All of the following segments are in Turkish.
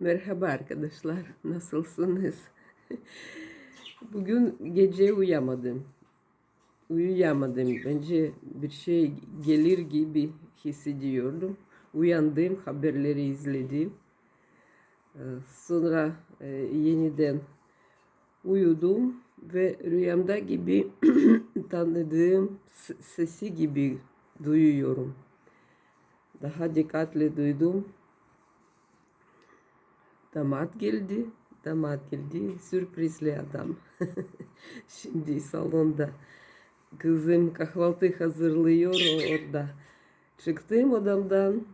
Merhaba arkadaşlar, nasılsınız? Bugün gece uyuyamadım. Uyuyamadım. Bence bir şey gelir gibi hissediyordum. Uyandım, haberleri izledim. Ee, Sonra e, yeniden uyudum ve rüyamda gibi tanıdığım sesi gibi duyuyorum. Daha dikkatli duydum. Damat geldi. Damat geldi. Sürprizli adam. Şimdi salonda. Kızım kahvaltı hazırlıyor orada. Çıktım odamdan.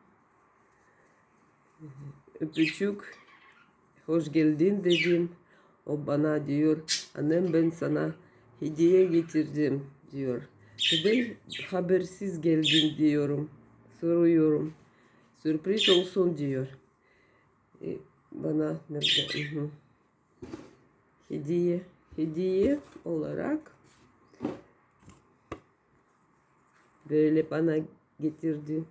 Öpücük. Hoş geldin dedim. O bana diyor. Annem ben sana hediye getirdim diyor. Neden habersiz geldin diyorum. Soruyorum. Sürpriz olsun diyor. Bana hı. Hediye, hediye olarak böyle bana getirdi.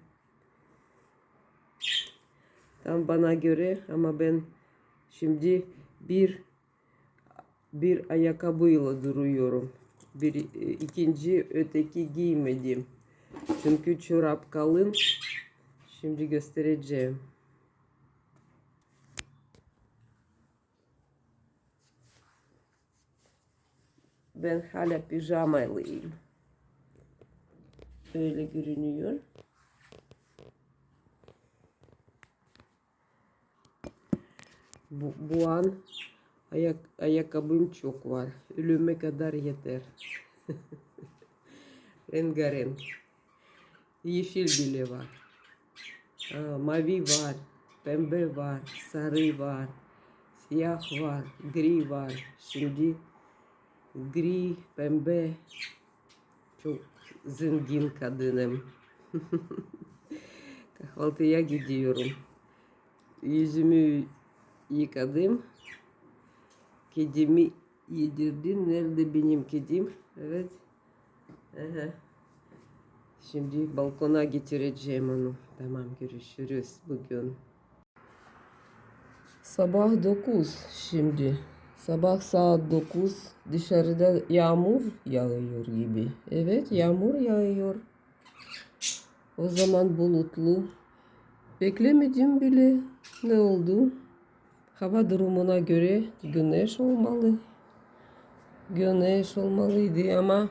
Tam bana göre ama ben şimdi bir bir ayakkabıyla duruyorum. Bir e, ikinci öteki giymedim. Çünkü çorap kalın. Şimdi göstereceğim. Ben hala pijamalıyım. Öyle görünüyor. Bu, bu an ayak, ayakkabım çok var. Ölüme kadar yeter. Rengarenk. Yeşil bile var. Aa, mavi var. Pembe var. Sarı var. Siyah var. Gri var. Şimdi gri, pembe. Çok zengin kadınım. Kahvaltıya gidiyorum. Yüzümü yıkadım. Kedimi yedirdim. Nerede benim kedim? Evet. Aha. Şimdi balkona getireceğim onu. Tamam görüşürüz bugün. Sabah 9 şimdi. Sabah saat 9 dışarıda yağmur yağıyor gibi. Evet yağmur yağıyor. O zaman bulutlu. Beklemedim bile. Ne oldu? Hava durumuna göre güneş olmalı. Güneş olmalıydı ama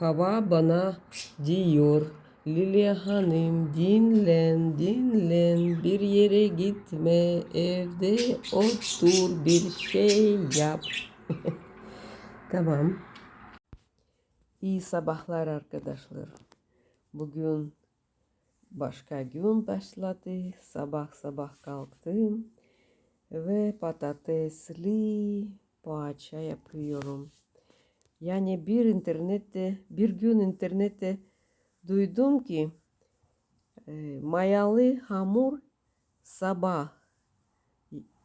hava bana diyor. Lilia Hanım dinlen dinlen bir yere gitme evde otur bir şey yap. tamam. İyi sabahlar arkadaşlar. Bugün başka gün başladı. Sabah sabah kalktım ve patatesli poğaça yapıyorum. Yani bir internette, bir gün internette duydum ki e, mayalı hamur sabah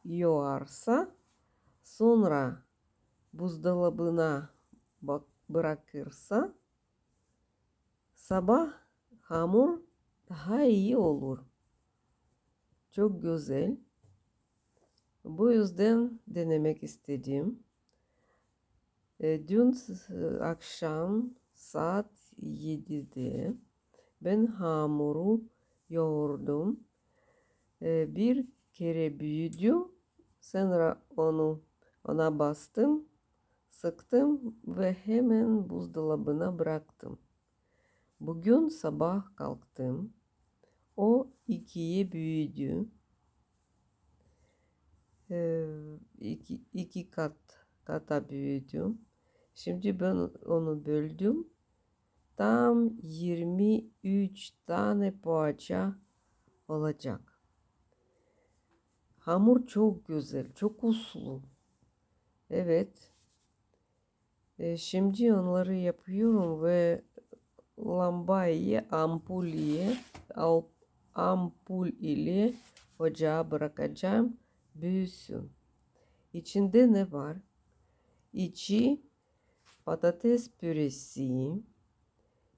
yoğarsa sonra buzdolabına bak bırakırsa sabah hamur daha iyi olur. Çok güzel. Bu yüzden denemek istedim. E, dün akşam saat 7'de ben hamuru yoğurdum. E, bir kere büyüdü. Sonra onu ona bastım, sıktım ve hemen buzdolabına bıraktım. Bugün sabah kalktım. O ikiye büyüdü. Ee, iki, iki kat kata büyüdü. Şimdi ben onu böldüm. Tam 23 tane poğaça olacak. Hamur çok güzel, çok uslu. Evet. Ee, şimdi onları yapıyorum ve lambayı ampul ile ampul ile ocağa bırakacağım büyüsün. İçinde ne var? İçi patates püresi,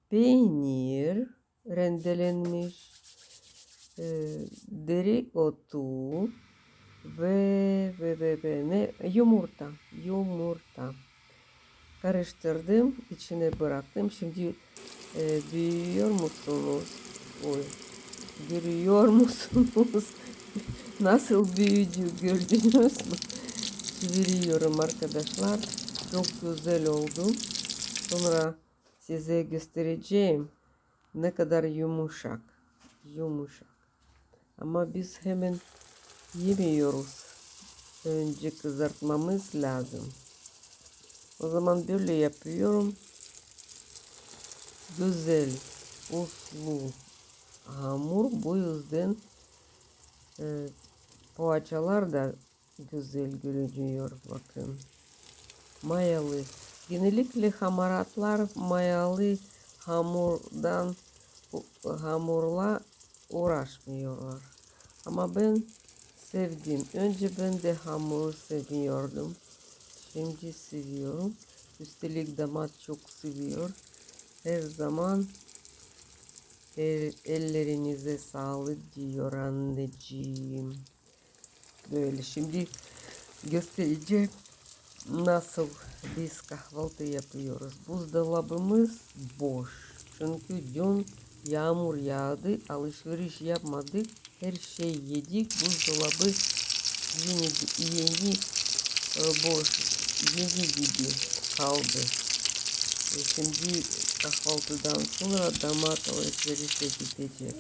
peynir, rendelenmiş e, derek otu ve ve ve ve ne? Yumurta yumurta. Karıştırdım içine bıraktım. Şimdi e, duyuyor musunuz? Oy, görüyor musunuz? Nasıl büyüdü gördünüz? Mü çeviriyorum arkadaşlar. Çok güzel oldu. Sonra size göstereceğim ne kadar yumuşak yumuşak ama biz hemen yemiyoruz. Önce kızartmamız lazım. O zaman böyle yapıyorum. Güzel, uslu hamur. Bu yüzden e, poğaçalar da güzel görünüyor. Bakın. Mayalı. Genellikle hamaratlar mayalı hamurdan hamurla uğraşmıyorlar. Ama ben sevdim. Önce ben de hamuru sevmiyordum. Şimdi seviyorum. Üstelik damat çok seviyor. Her zaman el, ellerinize sağlık diyor anneciğim. Böyle şimdi göstereceğim nasıl biz kahvaltı yapıyoruz. Buzdolabımız boş. Çünkü dün yağmur yağdı. Alışveriş yapmadık. Her şey yedik. Buzdolabı yeni, yeni e, boş. Yeni gibi kaldı. Şimdi kahvaltıdan sonra damat alışverişe gidecek.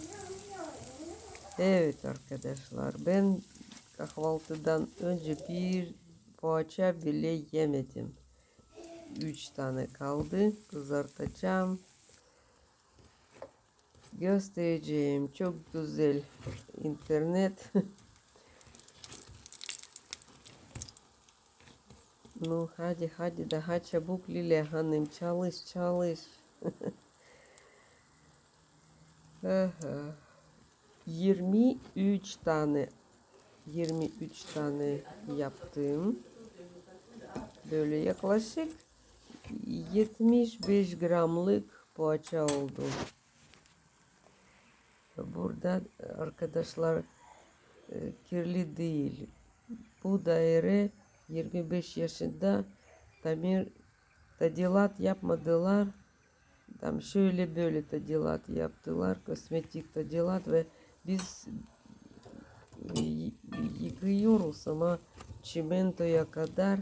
Evet arkadaşlar ben kahvaltıdan önce bir poğaça bile yemedim. Üç tane kaldı. Kızartacağım. Göstereceğim. Çok güzel internet. ну hadi hadi daha çabuk Lile Hanım çalış çalış. Aha. 23 tane 23 tane yaptım. Böyle yaklaşık 75 gramlık poğaça oldu. Burada arkadaşlar e, kirli değil. Bu daire 25 yaşında tamir tadilat yapmadılar. Tam şöyle böyle tadilat yaptılar. Kosmetik tadilat ve biz yıkıyoruz ama çimentoya kadar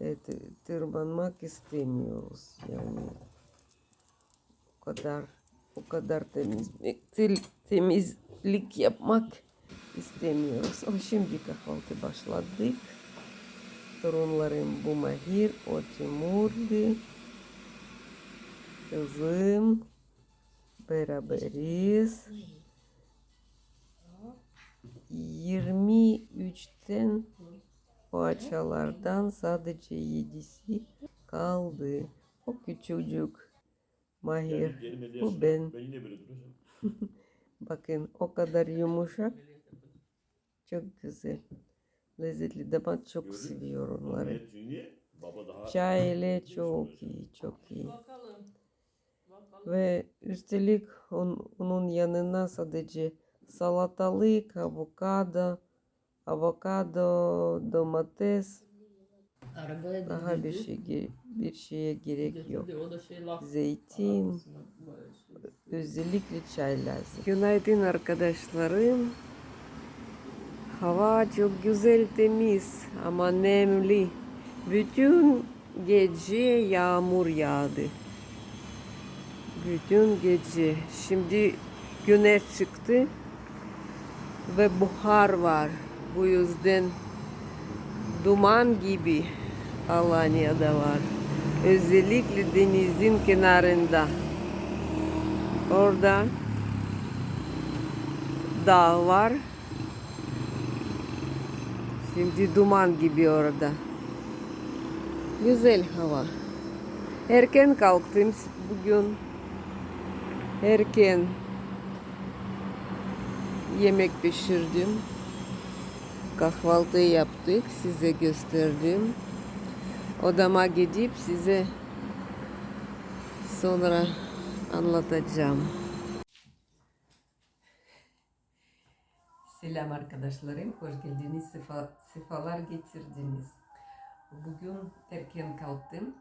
e, t- tırmanmak istemiyoruz. Yani o kadar o kadar temizlik temizlik yapmak istemiyoruz. Ama şimdi kahvaltı başladık. Torunlarım bu Mahir, o Timur'du. Kızım. Beraberiz. 23'ten poğaçalardan sadece 7'si kaldı. O küçücük Mahir. Bu ben. Bakın o kadar yumuşak. Çok güzel. Lezzetli damat çok seviyor Baba onları. Çay ile çok iyi, çok iyi. Bakalım. Bakalım. Ve üstelik on- onun yanına sadece salatalık, avokado, avokado, domates, Arabaya daha bir şey bir şeye gerek yok. şey. Zeytin, şey. özellikle çay lazım. Günaydın arkadaşlarım. Hava çok güzel temiz ama nemli. Bütün gece yağmur yağdı. Bütün gece. Şimdi güneş çıktı ve buhar var. Bu yüzden duman gibi Alanya'da var. Özellikle denizin kenarında. Orada dağ var. Şimdi duman gibi orada. Güzel hava. Erken kalktım bugün. Erken yemek pişirdim. Kahvaltı yaptık. Size gösterdim. Odama gidip size sonra anlatacağım. Selam arkadaşlarım, hoş geldiniz, sefa, sefalar getirdiniz. Bugün erken kalktım.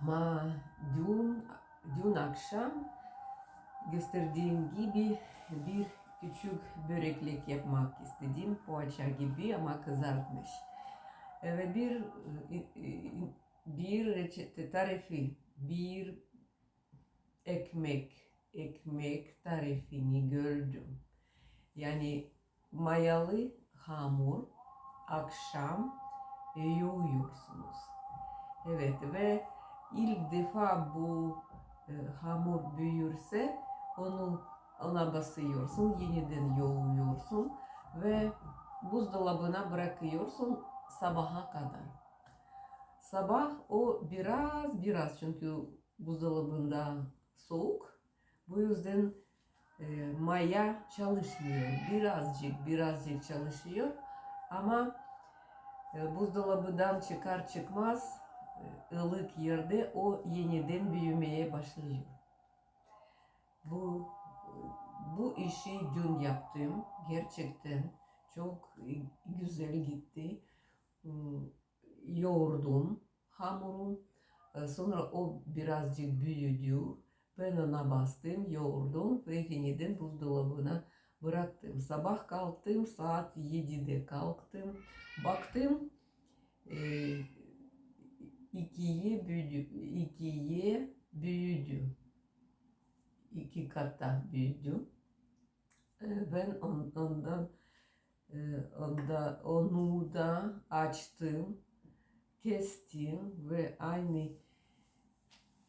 Ama dün, dün akşam gösterdiğim gibi bir küçük böreklik yapmak istedim. Poğaça gibi ama kızartmış. Ve bir bir reçete tarifi, bir ekmek, ekmek tarifini gördüm. Yani mayalı hamur akşam yoğuyorsunuz. Evet ve ilk defa bu e, hamur büyürse onu ona basıyorsun, yeniden yoğuruyorsun ve buzdolabına bırakıyorsun sabaha kadar. Sabah o biraz biraz çünkü buzdolabında soğuk. Bu yüzden e, maya çalışmıyor. Birazcık birazcık çalışıyor. Ama e, buzdolabından çıkar çıkmaz e, ılık yerde o yeniden büyümeye başlıyor. Bu bu işi dün yaptım. Gerçekten çok güzel gitti. Hmm, Yoğurdum hamurun. E, Sonra o birazcık büyüdü. Ben ona bastım, yoğurdum ve yeniden buzdolabına bıraktım. Sabah kalktım, saat 7'de kalktım. Baktım, e, ikiye büyüdü, ikiye büyüdü. İki kata büyüdü. E, ben on, ondan e, onda, onu da açtım, kestim ve aynı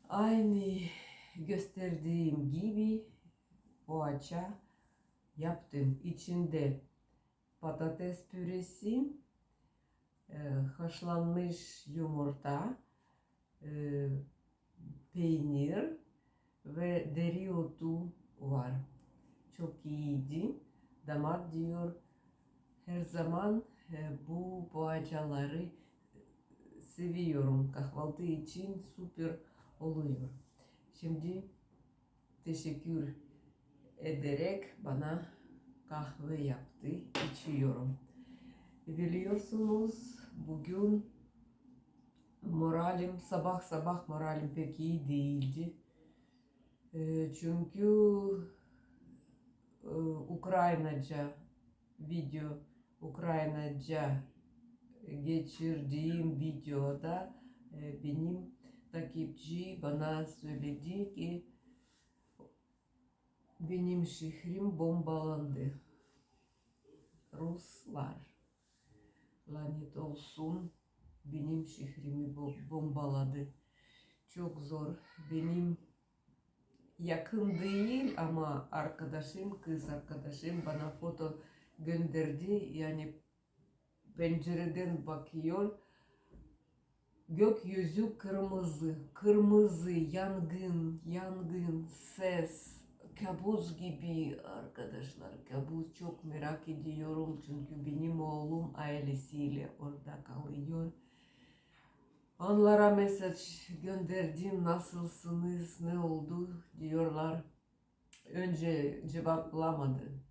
aynı gösterdiğim gibi poğaça yaptım. İçinde patates püresi, e, haşlanmış yumurta, e, peynir ve dereotu var. Çok iyiydi. Damat diyor her zaman e, bu poğaçaları seviyorum. Kahvaltı için süper oluyor. Şimdi teşekkür ederek bana kahve yaptı, içiyorum. Biliyorsunuz bugün moralim sabah sabah moralim pek iyi değildi. E, Çünkü e, Ukraynaca video Ukraynaca geçirdiğim videoda e, benim takipçi bana söyledi ki benim şehrim bombalandı. Ruslar lanet olsun benim şehrimi bo- bombaladı. Çok zor. Benim yakın değil ama arkadaşım, kız arkadaşım bana foto gönderdi. Yani pencereden bakıyor. Gökyüzü kırmızı, kırmızı, yangın, yangın, ses, kabus gibi arkadaşlar. Kabus çok merak ediyorum çünkü benim oğlum ailesiyle orada kalıyor. Onlara mesaj gönderdim nasılsınız, ne oldu diyorlar. Önce cevaplamadı.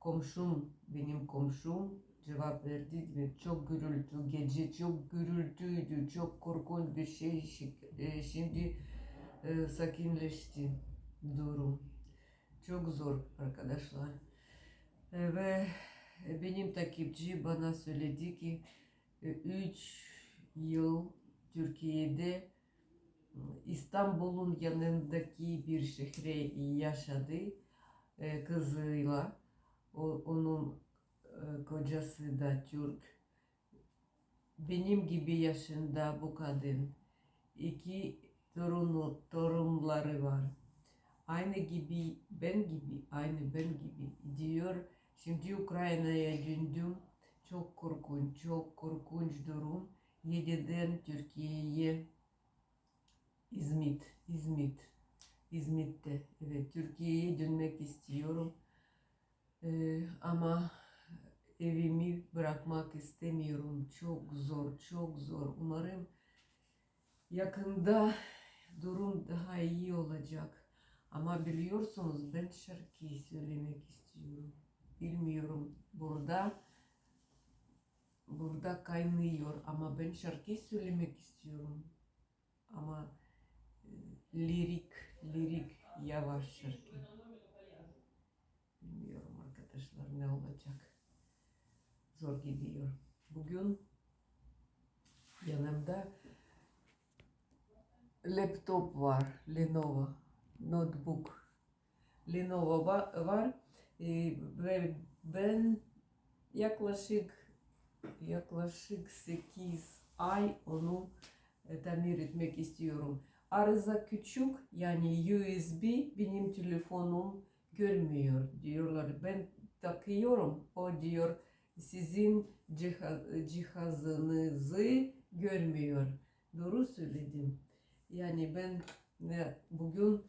Komşum, benim komşum cevap verdi. Çok gürültü, gece çok gürültüydü, çok korkunç bir şey. E, Şimdi e, sakinleşti durum. Çok zor arkadaşlar. E, Ve benim takipçi bana söyledi ki 3 yıl Türkiye'de İstanbul'un yanındaki bir şehre yaşadı e, kızıyla. Onun e, kocası da Türk. Benim gibi yaşında bu kadın. İki torunu, torunları var. Aynı gibi, ben gibi, aynı ben gibi diyor. Şimdi Ukrayna'ya döndüm. Çok korkunç, çok korkunç durum. Yediden Türkiye'ye İzmit, İzmit, İzmit'te. Evet, Türkiye'ye dönmek istiyorum. Ee, ama evimi bırakmak istemiyorum. Çok zor, çok zor. Umarım yakında durum daha iyi olacak. Ama biliyorsunuz ben şarkı söylemek istiyorum. bilmiyorum burada burada kaynıyor ama ben şarkı söylemek istiyorum. Ama e, lirik lirik yavaş şarkı. Bilmiyorum arkadaşlar ne olacak. Zor gidiyor. Bugün yanımda laptop var Lenovo notebook. Lenovo va- var. E, ve ben yaklaşık yaklaşık 8 ay onu e, tamir etmek istiyorum. Arıza küçük yani USB benim telefonum görmüyor diyorlar. Ben takıyorum o diyor sizin ciha- cihazınızı görmüyor. Doğru söyledim. Yani ben ne, bugün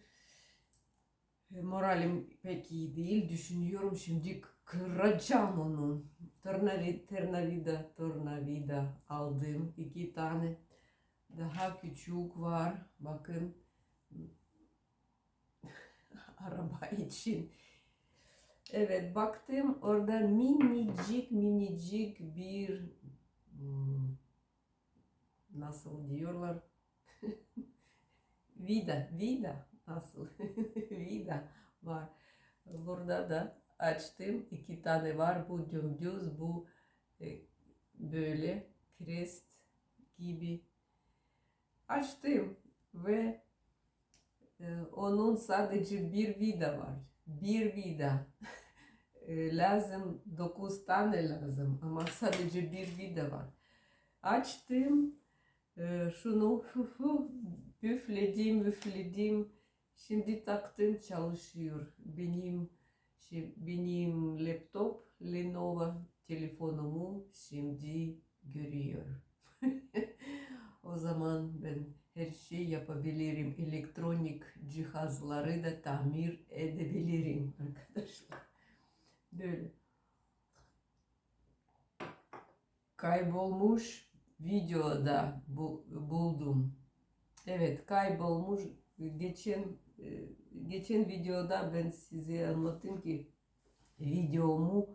e, moralim pek iyi değil. Düşünüyorum şimdi kıracağım onu. Tornavida, tornavida, tornavida aldım. iki tane. Daha küçük var. Bakın. Araba için. Evet baktım orada minicik minicik bir hmm, nasıl diyorlar vida vida nasıl vida var. Burada da açtım. iki tane var. Bu dümdüz, bu e, böyle krest gibi. Açtım ve e, onun sadece bir vida var. Bir vida. E, lazım, dokuz tane lazım ama sadece bir vida var. Açtım. e, şunu üfledim, üfledim. Şimdi taktım çalışıyor. Benim şey, benim laptop Lenovo telefonumu şimdi görüyor. o zaman ben her şey yapabilirim. Elektronik cihazları da tamir edebilirim arkadaşlar. Böyle. Kaybolmuş videoda bu, buldum. Evet kaybolmuş geçen e, geçen videoda ben size anlattım ki videomu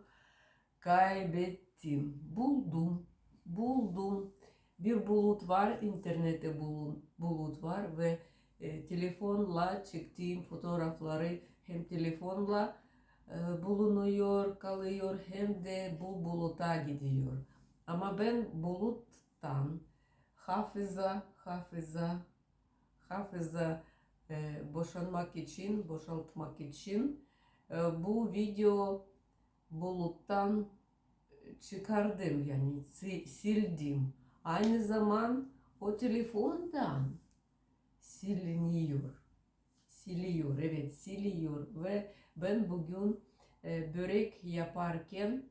kaybettim. Buldum. Buldum. Bir bulut var. internette bulun, bulut var ve e, telefonla çektiğim fotoğrafları hem telefonla e, bulunuyor, kalıyor hem de bu buluta gidiyor. Ama ben buluttan hafıza, hafıza, hafıza e, boşanmak için, boşaltmak için e, bu video buluttan çıkardım yani si- sildim. Aynı zaman o telefondan siliniyor. Siliyor, evet siliyor ve ben bugün e, börek yaparken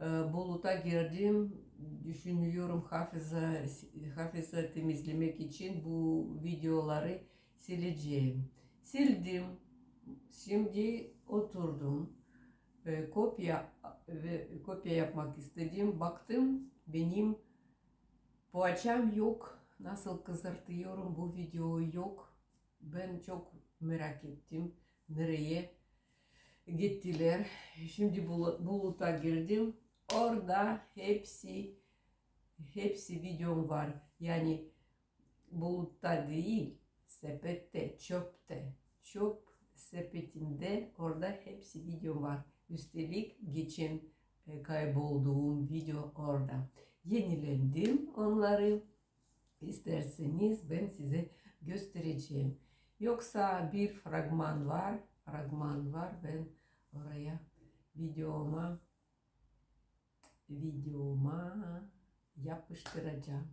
e, buluta girdim düşünüyorum hafıza hafıza temizlemek için bu videoları sileceğim. Sildim. Şimdi oturdum. E, kopya ve kopya yapmak istedim. Baktım benim poğaçam yok. Nasıl kızartıyorum bu videoyu yok. Ben çok merak ettim. Nereye gittiler. Şimdi bulu- buluta girdim. Orada hepsi hepsi videom var. Yani bulutta değil, sepette, çöpte. Çöp sepetinde orada hepsi videom var. Üstelik geçen e, kaybolduğum video orada. Yenilendim onları. İsterseniz ben size göstereceğim. Yoksa bir fragman var. Fragman var. Ben oraya videoma videoma yapıştıracağım.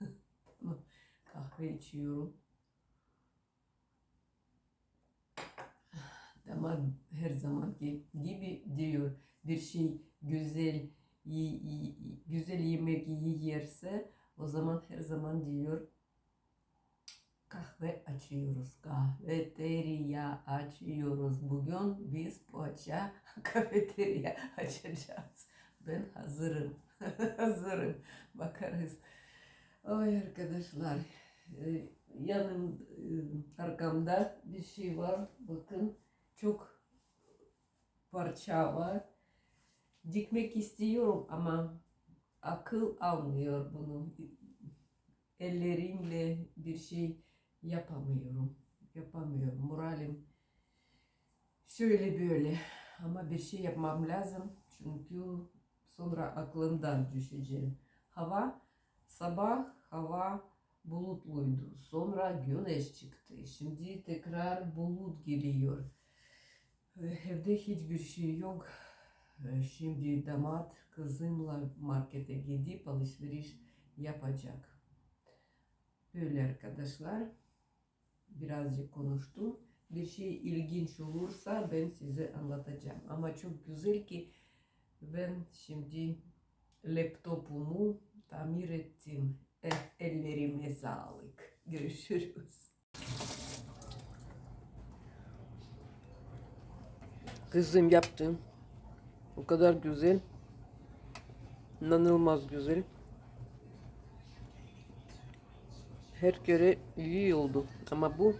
Kahve içiyorum. Ama her zaman gibi diyor bir şey güzel güzel yemek yerse o zaman her zaman diyor kahve açıyoruz. Kafeterya açıyoruz. Bugün biz poğaça kafeterya açacağız. Ben hazırım. hazırım. Bakarız. Oy arkadaşlar. e, Yanım e, arkamda bir şey var. Bakın çok parça var. dikmek istiyorum ama akıl almıyor bunu. Ellerimle bir şey yapamıyorum. Yapamıyorum. Moralim şöyle böyle. Ama bir şey yapmam lazım. Çünkü sonra aklımdan düşeceğim. Hava sabah hava bulutluydu. Sonra güneş çıktı. Şimdi tekrar bulut geliyor. Evde hiçbir şey yok. Şimdi damat kızımla markete gidip alışveriş yapacak. Böyle arkadaşlar. Birazcık konuştum. Bir şey ilginç olursa ben size anlatacağım. Ama çok güzel ki ben şimdi laptopumu tamir ettim. Eh, ellerime sağlık. Görüşürüz. Kızım yaptım. O kadar güzel. İnanılmaz güzel. Her kere iyi oldu. Ama bu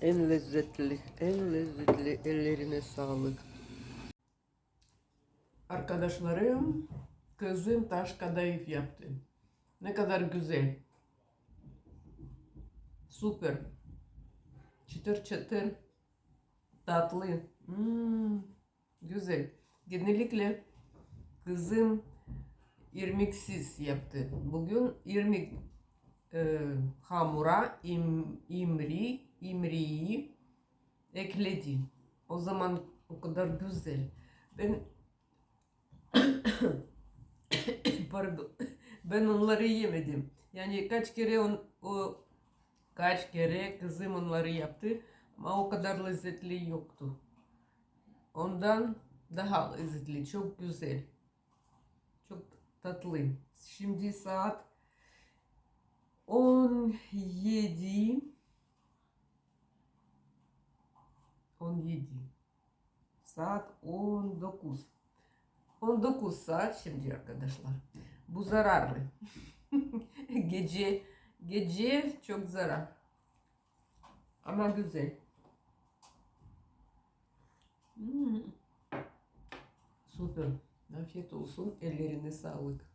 en lezzetli, en lezzetli ellerine sağlık. Arkadaşlarım, kızım taş kadayıf yaptı. Ne kadar güzel. Süper. Çıtır çıtır. Tatlı. Hmm, güzel. Genellikle kızım irmiksiz yaptı. Bugün irmik e, hamura im, imri, imriyi ekledi. O zaman o kadar güzel. Ben pardon. Ben onları yemedim. Yani kaç kere on, o kaç kere kızım onları yaptı ama o kadar lezzetli yoktu. Ondan daha lezzetli, çok güzel. Çok tatlı. Şimdi saat 17 17 saat 19 19 saat şimdi arkadaşlar. Bu zararlı. gece gece çok zarar. Ama güzel. Hmm. Süper. Afiyet olsun. Ellerine sağlık.